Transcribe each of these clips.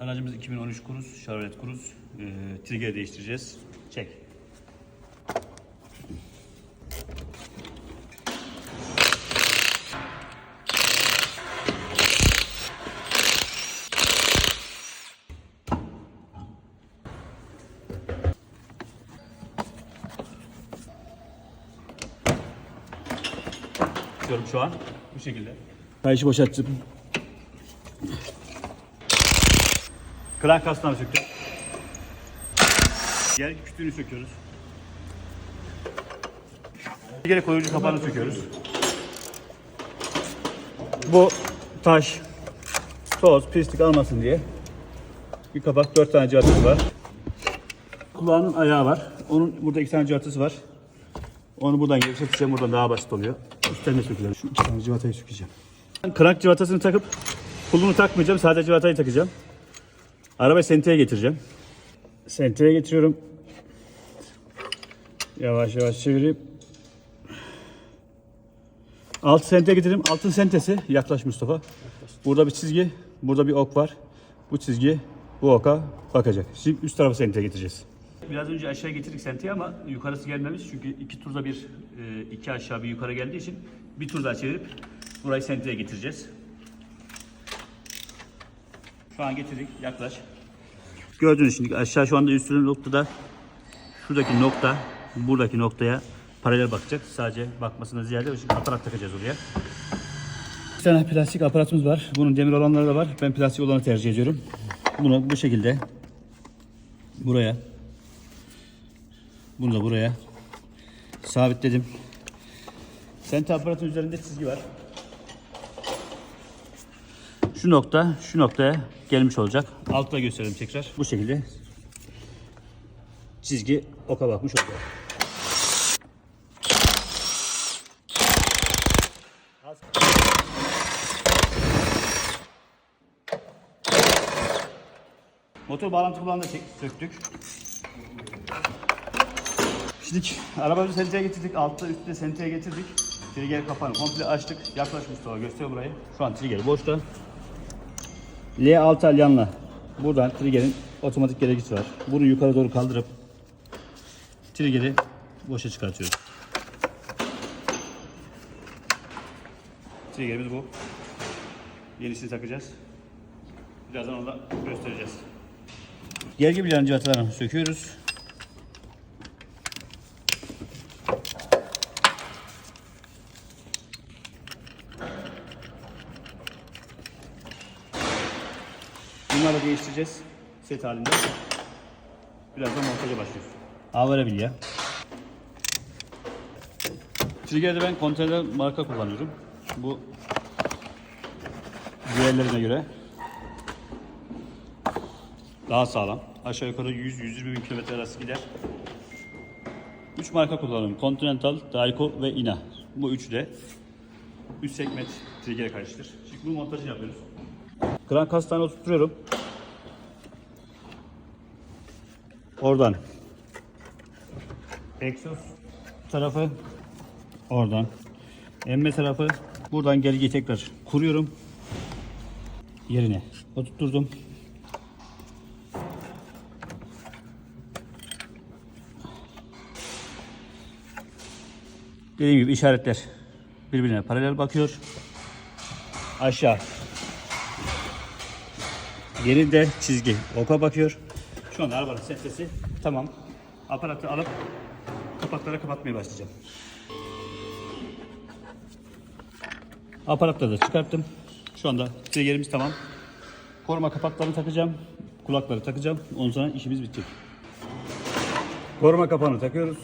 Aracımız 2013 Cruze, Chevrolet Cruze. Ee, trigger değiştireceğiz. Çek. Tutuyorum şu an. Bu şekilde. Kayışı boşalttım. Krank kastan söktüm. Yer kütüğünü söküyoruz. Geri koruyucu kapağını söküyoruz. Bu taş, toz, pislik almasın diye bir kapak, dört tane civatası var. Kulağının ayağı var. Onun burada iki tane civatası var. Onu buradan gevşeteceğim. Buradan daha basit oluyor. Üstten de söküyorum. Şu iki tane civatayı sökeceğim. Krank civatasını takıp pulunu takmayacağım. Sadece civatayı takacağım. Arabayı senteye getireceğim. Senteye getiriyorum. Yavaş yavaş çevirip Alt senteye getireyim. Altın sentesi yaklaş Mustafa. Burada bir çizgi, burada bir ok var. Bu çizgi bu oka bakacak. Şimdi üst tarafı senteye getireceğiz. Biraz önce aşağı getirdik senteyi ama yukarısı gelmemiş. Çünkü iki turda bir, e, iki aşağı bir yukarı geldiği için bir tur daha çevirip burayı senteye getireceğiz. Şu an getirdik. Yaklaş. Gördüğünüz şimdi aşağı şu anda üstüne noktada şuradaki nokta buradaki noktaya paralel bakacak. Sadece bakmasına ziyade şimdi aparat takacağız oraya. Bir tane plastik aparatımız var. Bunun demir olanları da var. Ben plastik olanı tercih ediyorum. Bunu bu şekilde buraya bunu da buraya sabitledim. Sente aparatın üzerinde çizgi var. Şu nokta şu noktaya gelmiş olacak. Altta gösterelim tekrar. Bu şekilde çizgi oka bakmış olacak. Motor bağlantı kulağını da söktük. Şimdi arabamızı senteye getirdik. Altta üstte senteye getirdik. Trigger kapağını komple açtık. Yaklaş Mustafa göster burayı. Şu an trigger boşta. L6 alyanla buradan triggerin otomatik gerekçesi var. Bunu yukarı doğru kaldırıp triggeri boşa çıkartıyoruz. Triggerimiz bu. Yenisini takacağız. Birazdan onu da göstereceğiz. Gergi bilen civatalarını söküyoruz. Bunları değiştireceğiz set halinde. Birazdan montaja başlıyoruz. Avara bilye. Trigger'de ben konteyner marka kullanıyorum. Bu diğerlerine göre daha sağlam. Aşağı yukarı 100-120 bin kilometre arası gider. 3 marka kullanıyorum. Continental, Daiko ve Ina. Bu üçü de üst segment trigger'e karıştır. Şimdi bu montajını yapıyoruz. Krank hastane oturtuyorum. Oradan. Exos tarafı oradan. Emme tarafı buradan gergiyi tekrar kuruyorum. Yerine oturtturdum. Dediğim gibi işaretler birbirine paralel bakıyor. Aşağı. Yeni de çizgi oka bakıyor. Şu anda arabanın sentesi tamam. Aparatı alıp kapakları kapatmaya başlayacağım. Aparatları da çıkarttım. Şu anda triggerimiz tamam. Koruma kapaklarını takacağım. Kulakları takacağım. Ondan sonra işimiz bitecek. Koruma kapağını takıyoruz.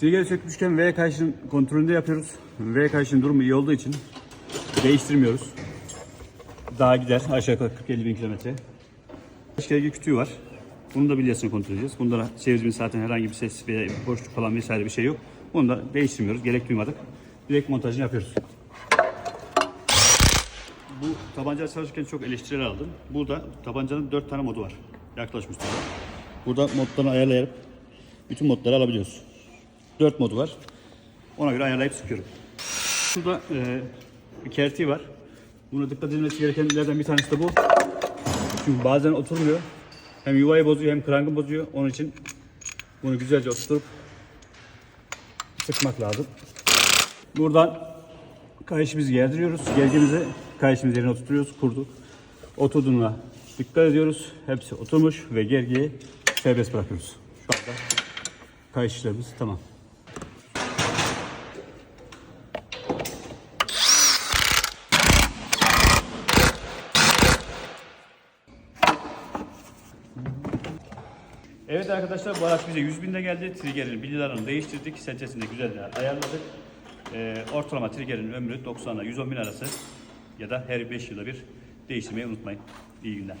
Trigger sökmüşken V kayışının kontrolünde yapıyoruz. V kayışının durumu iyi olduğu için değiştirmiyoruz. Daha gider aşağı yukarı 40-50 bin kilometre. Gergi kütüğü var. Bunu da bilyasını kontrol edeceğiz. Bunda da çevirimin zaten herhangi bir ses veya bir boşluk falan vesaire bir şey yok. Bunu da değiştirmiyoruz. Gerek duymadık. Direkt montajını yapıyoruz. Bu tabanca çalışırken çok eleştiriler aldım. Burada tabancanın 4 tane modu var. Yaklaşmış. Burada modlarını ayarlayıp bütün modları alabiliyoruz. 4 modu var. Ona göre ayarlayıp sıkıyorum. Şurada e, bir kertiği var. Buna dikkat edilmesi gerekenlerden bir tanesi de bu. Çünkü bazen oturmuyor. Hem yuvayı bozuyor hem krangı bozuyor. Onun için bunu güzelce oturtup sıkmak lazım. Buradan kayışımızı gerdiriyoruz. Gergimizi kayışımız yerine oturtuyoruz. Kurduk. Oturduğuna dikkat ediyoruz. Hepsi oturmuş ve gergiyi serbest bırakıyoruz. Şu anda kayışlarımız tamam. Evet arkadaşlar bu araç bize 100 binde geldi. Trigger'in bilgilerini değiştirdik. Sentesini güzelce ayarladık. Ee, ortalama trigger'in ömrü 90 ile 110 bin arası ya da her 5 yılda bir değiştirmeyi unutmayın. İyi günler.